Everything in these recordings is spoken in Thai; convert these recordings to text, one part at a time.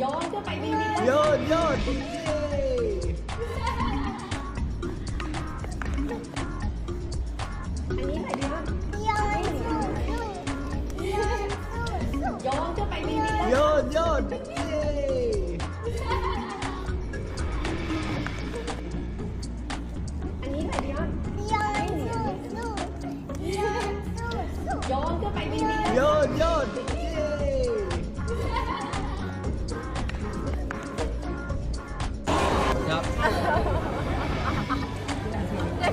Yun, kapay baby na. Yun, yun. Yun, yun! Yay! Anh Yến là gì không? Yun, yun! Yun, cứ phải đi đi! Yun, yun!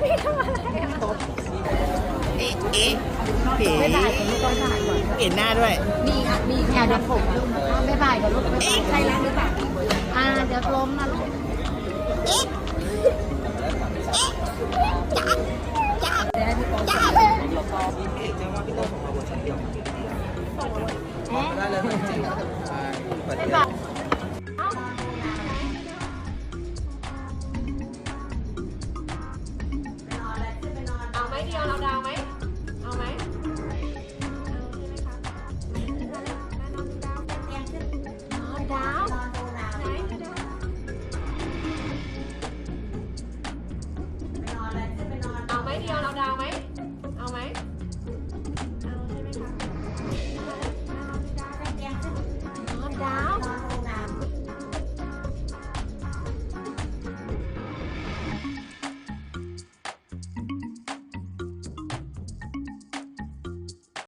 พี่ทำอะไรเอ๊ะเอ๊ะเอ๋ไม่ได้ผมต้องถ่ยนเห็นหน้าด้วย มีอะมีแค่ดับผมไม่ไบากับลูกเอ๊ะใครรักหรือเปล่าอ่าเดี๋ยวล้มนะลูกเอ๊ะเอ๊ะจ้าจ้าจ้าเอ๊ะจะว่าพี่โต้ของเราบนชั้นเดียวได้เลยจริงๆใช่ เดียวเราดาวไหม เอาไหมเอาไหมเดียวเราดาว